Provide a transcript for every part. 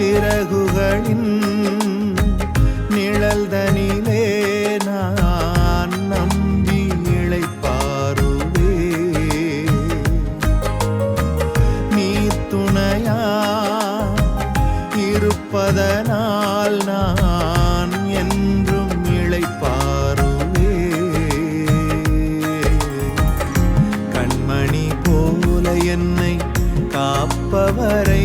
சிறகுகளின் நிழல் தனிலே நான் நம்பி இழைப்பாருவே. நீ துணையா இருப்பதனால் நான் என்றும் இழைப்பாருவே. கண்மணி போல என்னை காப்பவரை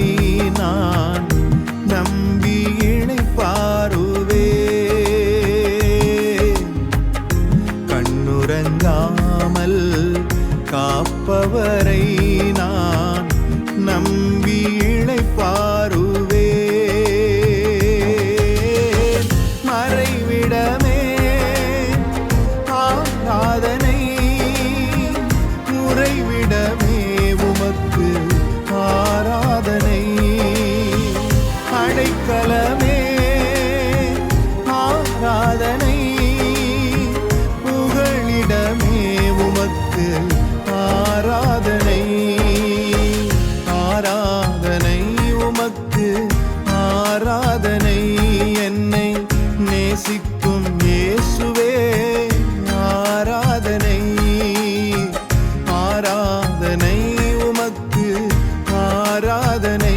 நேசிக்கும் இயேசுவே ஆராதனை ஆராதனை உமக்கு ஆராதனை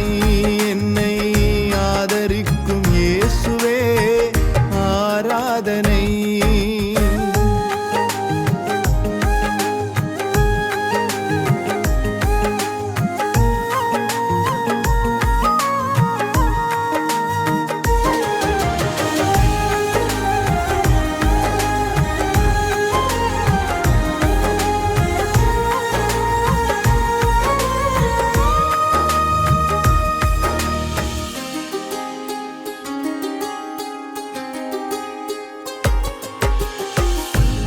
என்னை ஆதரிக்கும் இயேசுவே ஆராதனை.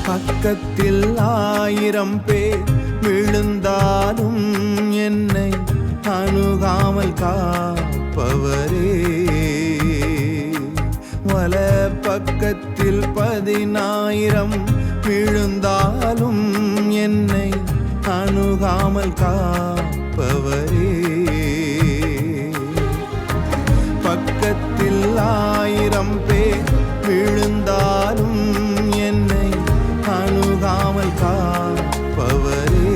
பக்கத்தில் ஆயிரம் பேர் விழுந்தாலும் என்னை அணுகாமல் காப்பவரே. வல பக்கத்தில் பதினாயிரம் விழுந்தாலும் என்னை அணுகாமல் காப்பவரே. அணுகாமல் காப்பவரே.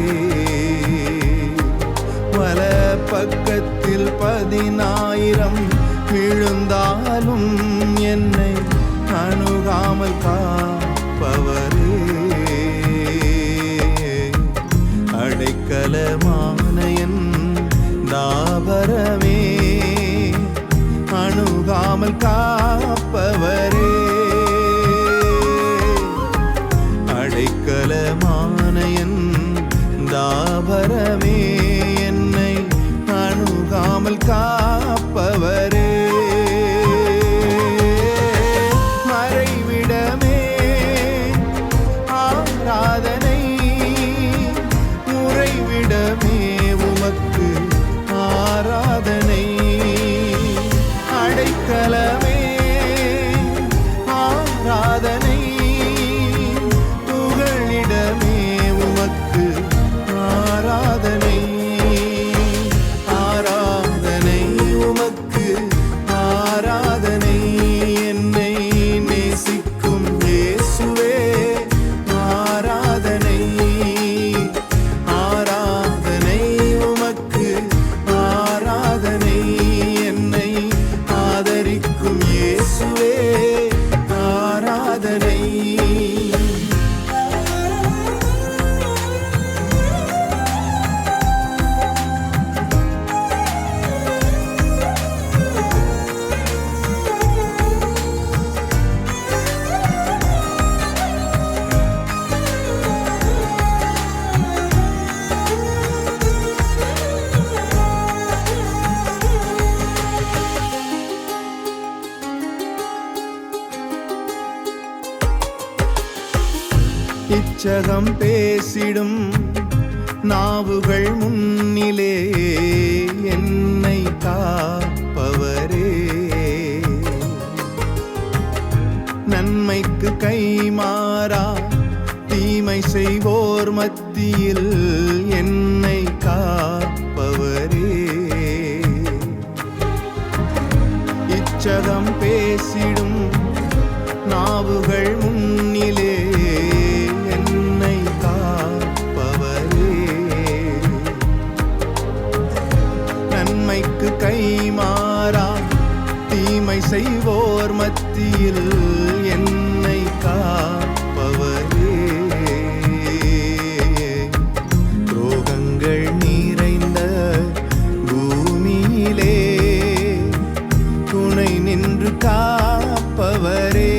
வல பக்கத்தில் பதினாயிரம் விழுந்தாலும் என்னை அணுகாமல் காப்பவரே. அடைக்கலமான உற்சகம் பேசிடும் நாவுகள் முன்னிலே என்னை காப்பவரே. நன்மைக்கு கைமாறா தீமை செய்வோர் மத்தியில் என்னை காப்பவரே. இச்சகம் பேசிடும் நாவுகள் முன்னிலே நன்மை செய்வோர் மத்தியில் என்னை காப்பவரே. துரோகங்கள் நிறைந்த பூமியிலே துணை நின்று காப்பவரே.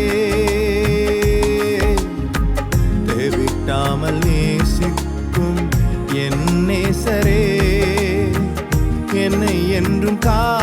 தேவிட்டாமல் நேசிக்கும் என் நேசரே. என்னை என்றும் கா